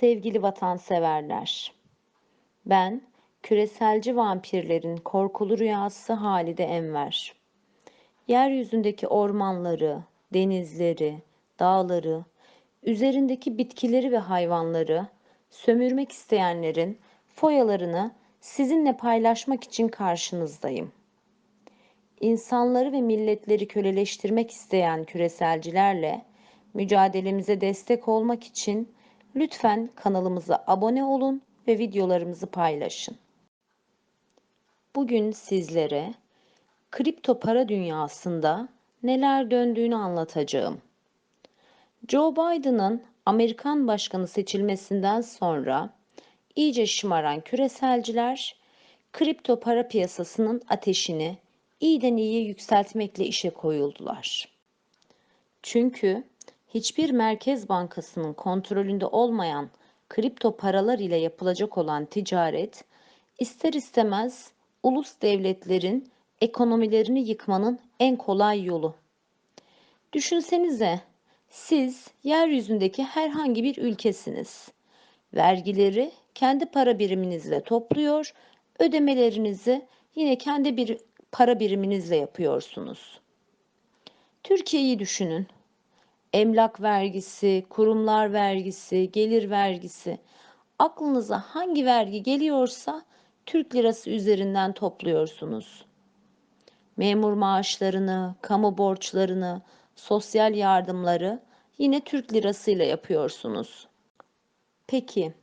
Sevgili vatanseverler, ben küreselci vampirlerin korkulu rüyası Halide Enver. Yeryüzündeki ormanları, denizleri, dağları, üzerindeki bitkileri ve hayvanları sömürmek isteyenlerin foyalarını sizinle paylaşmak için karşınızdayım. İnsanları ve milletleri köleleştirmek isteyen küreselcilerle mücadelemize destek olmak için lütfen kanalımıza abone olun ve videolarımızı paylaşın. Bugün sizlere kripto para dünyasında neler döndüğünü anlatacağım. Joe Biden'ın Amerikan başkanı seçilmesinden sonra iyice şımaran küreselciler kripto para piyasasının ateşini iyiden iyiye yükseltmekle işe koyuldular. Çünkü hiçbir merkez bankasının kontrolünde olmayan kripto paralar ile yapılacak olan ticaret ister istemez ulus devletlerin ekonomilerini yıkmanın en kolay yolu. Düşünsenize siz yeryüzündeki herhangi bir ülkesiniz. Vergileri kendi para biriminizle topluyor, ödemelerinizi yine kendi bir para biriminizle yapıyorsunuz. Türkiye'yi düşünün. Emlak vergisi, kurumlar vergisi, gelir vergisi, aklınıza hangi vergi geliyorsa Türk lirası üzerinden topluyorsunuz. Memur maaşlarını, kamu borçlarını, sosyal yardımları yine Türk lirasıyla yapıyorsunuz. Peki,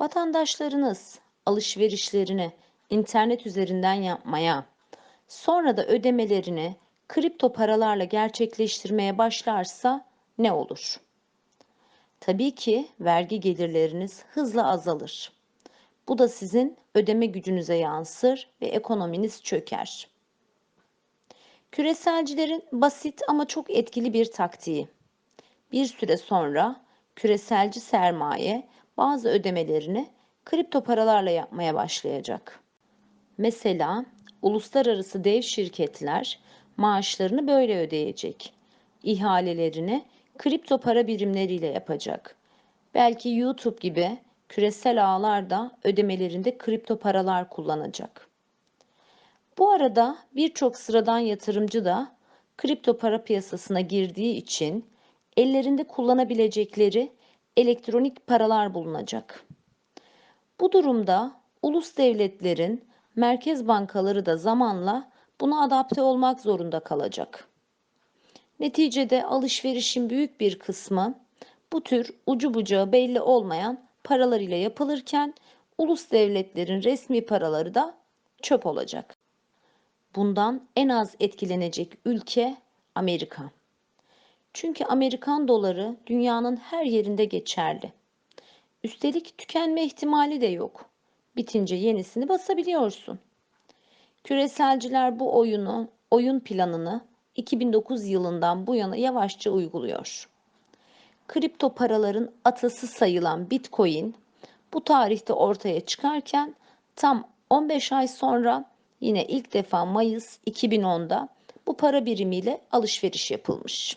vatandaşlarınız alışverişlerini internet üzerinden yapmaya, sonra da ödemelerini kripto paralarla gerçekleştirmeye başlarsa ne olur? Tabii ki vergi gelirleriniz hızla azalır. Bu da sizin ödeme gücünüze yansır ve ekonominiz çöker. Küreselcilerin basit ama çok etkili bir taktiği. Bir süre sonra küreselci sermaye bazı ödemelerini kripto paralarla yapmaya başlayacak. Mesela uluslararası dev şirketler maaşlarını böyle ödeyecek. İhalelerini kripto para birimleriyle yapacak. Belki YouTube gibi küresel ağlar da ödemelerinde kripto paralar kullanacak. Bu arada birçok sıradan yatırımcı da kripto para piyasasına girdiği için ellerinde kullanabilecekleri elektronik paralar bulunacak. Bu durumda ulus devletlerin merkez bankaları da zamanla buna adapte olmak zorunda kalacak. Neticede alışverişin büyük bir kısmı bu tür ucu bucağı belli olmayan paralar ile yapılırken ulus devletlerin resmi paraları da çöp olacak. Bundan en az etkilenecek ülke Amerika. Çünkü Amerikan doları dünyanın her yerinde geçerli. Üstelik tükenme ihtimali de yok. Bitince yenisini basabiliyorsun. Küreselciler bu oyunu, oyun planını 2009 yılından bu yana yavaşça uyguluyor. Kripto paraların atası sayılan Bitcoin bu tarihte ortaya çıkarken tam 15 ay sonra yine ilk defa Mayıs 2010'da bu para birimiyle alışveriş yapılmış.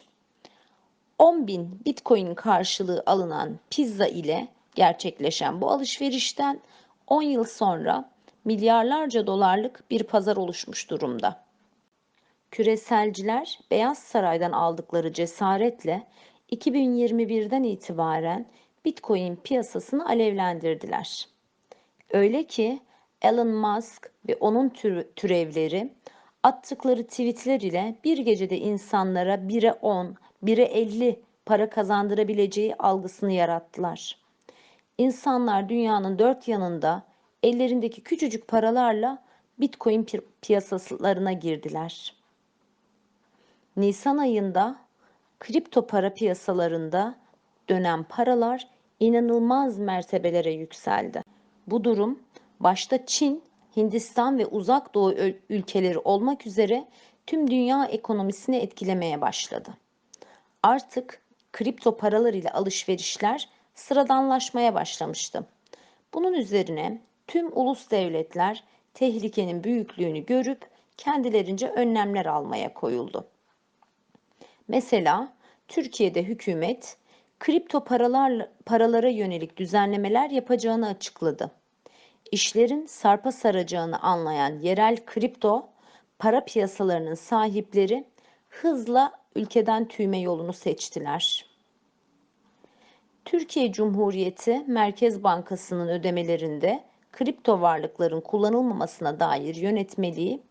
10 bin Bitcoin karşılığı alınan pizza ile gerçekleşen bu alışverişten 10 yıl sonra milyarlarca dolarlık bir pazar oluşmuş durumda. Küreselciler Beyaz Saray'dan aldıkları cesaretle 2021'den itibaren Bitcoin piyasasını alevlendirdiler. Öyle ki Elon Musk ve onun türevleri attıkları tweetler ile bir gecede insanlara 1'e 10, 1'e 50 para kazandırabileceği algısını yarattılar. İnsanlar dünyanın dört yanında ellerindeki küçücük paralarla Bitcoin pi piyasalarına girdiler. Nisan ayında kripto para piyasalarında dönen paralar inanılmaz mertebelere yükseldi. Bu durum başta Çin, Hindistan ve Uzak Doğu ülkeleri olmak üzere tüm dünya ekonomisini etkilemeye başladı. Artık kripto paralar ile alışverişler sıradanlaşmaya başlamıştı. Bunun üzerine tüm ulus devletler tehlikenin büyüklüğünü görüp kendilerince önlemler almaya koyuldu. Mesela Türkiye'de hükümet kripto paralar, paralara yönelik düzenlemeler yapacağını açıkladı. İşlerin sarpa saracağını anlayan yerel kripto para piyasalarının sahipleri hızla ülkeden tüyme yolunu seçtiler. Türkiye Cumhuriyeti Merkez Bankası'nın ödemelerinde kripto varlıkların kullanılmamasına dair yönetmeliği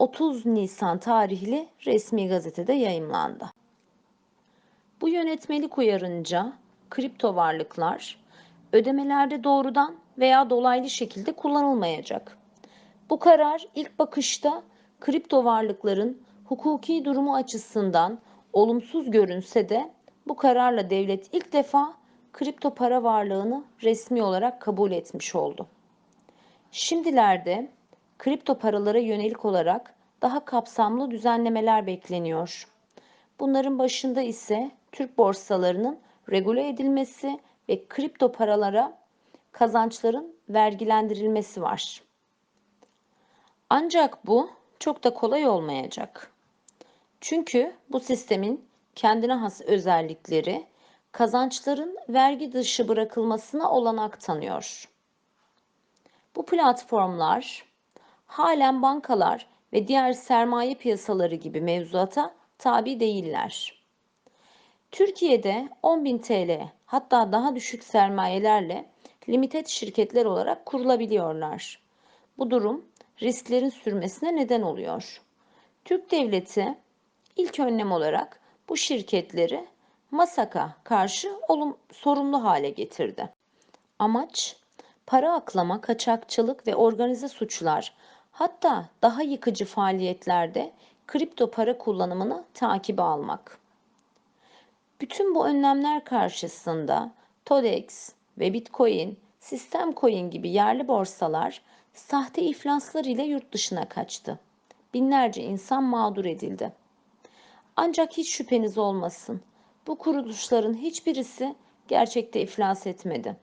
30 Nisan tarihli resmi gazetede yayımlandı. Bu yönetmelik uyarınca kripto varlıklar ödemelerde doğrudan veya dolaylı şekilde kullanılmayacak. Bu karar ilk bakışta kripto varlıkların hukuki durumu açısından olumsuz görünse de bu kararla devlet ilk defa kripto para varlığını resmi olarak kabul etmiş oldu. Şimdilerde kripto paralara yönelik olarak daha kapsamlı düzenlemeler bekleniyor. Bunların başında ise Türk borsalarının regüle edilmesi ve kripto paralara kazançların vergilendirilmesi var. Ancak bu çok da kolay olmayacak. Çünkü bu sistemin kendine has özellikleri kazançların vergi dışı bırakılmasına olanak tanıyor. Bu platformlar halen bankalar ve diğer sermaye piyasaları gibi mevzuata tabi değiller. Türkiye'de 10.000 TL hatta daha düşük sermayelerle limited şirketler olarak kurulabiliyorlar. Bu durum risklerin sürmesine neden oluyor. Türk devleti ilk önlem olarak bu şirketleri Masaka karşı olum, sorumlu hale getirdi. Amaç para aklama, kaçakçılık ve organize suçlar hatta daha yıkıcı faaliyetlerde kripto para kullanımını takibe almak. Bütün bu önlemler karşısında TODEX ve Bitcoin, Sistem Coin gibi yerli borsalar sahte iflaslar ile yurt dışına kaçtı. Binlerce insan mağdur edildi. Ancak hiç şüpheniz olmasın. Bu kuruluşların hiçbirisi gerçekte iflas etmedi.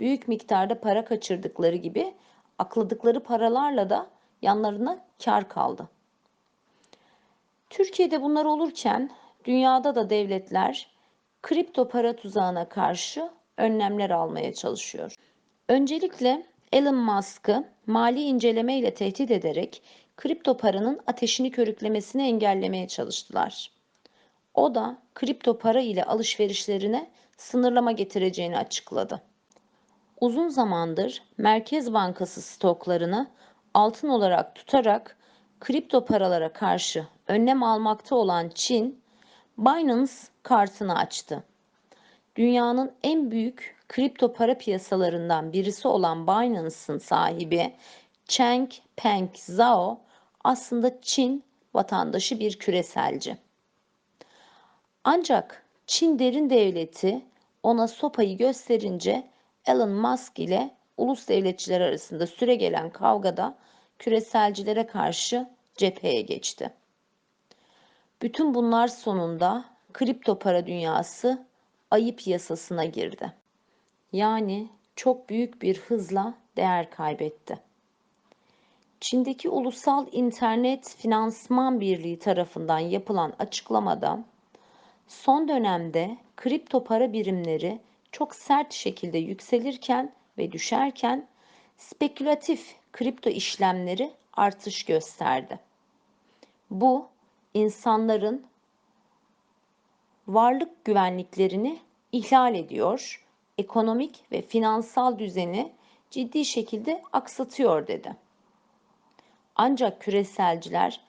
Büyük miktarda para kaçırdıkları gibi akladıkları paralarla da yanlarına kar kaldı. Türkiye'de bunlar olurken dünyada da devletler kripto para tuzağına karşı önlemler almaya çalışıyor. Öncelikle Elon Musk'ı mali inceleme ile tehdit ederek kripto paranın ateşini körüklemesini engellemeye çalıştılar. O da kripto para ile alışverişlerine sınırlama getireceğini açıkladı. Uzun zamandır Merkez Bankası stoklarını altın olarak tutarak kripto paralara karşı önlem almakta olan Çin, Binance kartını açtı. Dünyanın en büyük kripto para piyasalarından birisi olan Binance'ın sahibi Cheng Peng Zhao aslında Çin vatandaşı bir küreselci. Ancak Çin derin devleti ona sopayı gösterince Elon Musk ile ulus devletçiler arasında süre gelen kavgada küreselcilere karşı cepheye geçti. Bütün bunlar sonunda kripto para dünyası ayıp yasasına girdi. Yani çok büyük bir hızla değer kaybetti. Çin'deki Ulusal İnternet Finansman Birliği tarafından yapılan açıklamada son dönemde kripto para birimleri çok sert şekilde yükselirken ve düşerken spekülatif kripto işlemleri artış gösterdi. Bu insanların varlık güvenliklerini ihlal ediyor, ekonomik ve finansal düzeni ciddi şekilde aksatıyor dedi. Ancak küreselciler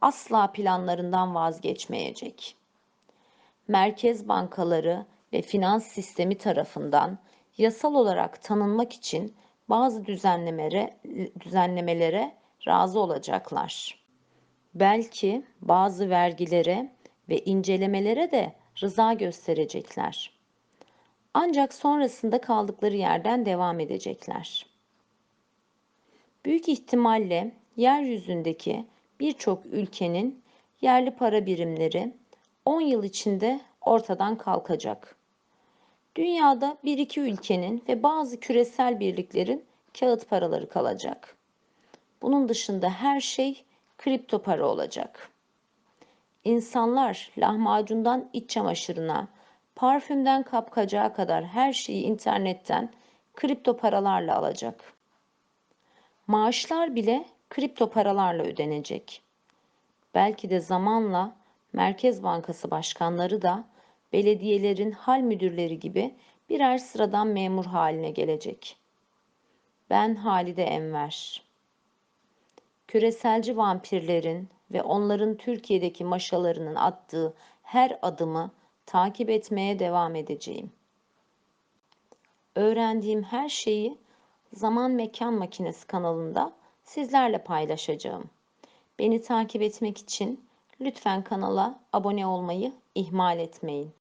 asla planlarından vazgeçmeyecek. Merkez bankaları ve finans sistemi tarafından yasal olarak tanınmak için bazı düzenlemelere, düzenlemelere razı olacaklar. Belki bazı vergilere ve incelemelere de rıza gösterecekler. Ancak sonrasında kaldıkları yerden devam edecekler. Büyük ihtimalle yeryüzündeki birçok ülkenin yerli para birimleri 10 yıl içinde ortadan kalkacak. Dünyada bir iki ülkenin ve bazı küresel birliklerin kağıt paraları kalacak. Bunun dışında her şey kripto para olacak. İnsanlar lahmacundan iç çamaşırına, Parfümden kapkacağa kadar her şeyi internetten kripto paralarla alacak. Maaşlar bile kripto paralarla ödenecek. Belki de zamanla Merkez Bankası başkanları da belediyelerin hal müdürleri gibi birer sıradan memur haline gelecek. Ben Halide Enver. Küreselci vampirlerin ve onların Türkiye'deki maşalarının attığı her adımı takip etmeye devam edeceğim. Öğrendiğim her şeyi Zaman Mekan Makinesi kanalında sizlerle paylaşacağım. Beni takip etmek için lütfen kanala abone olmayı ihmal etmeyin.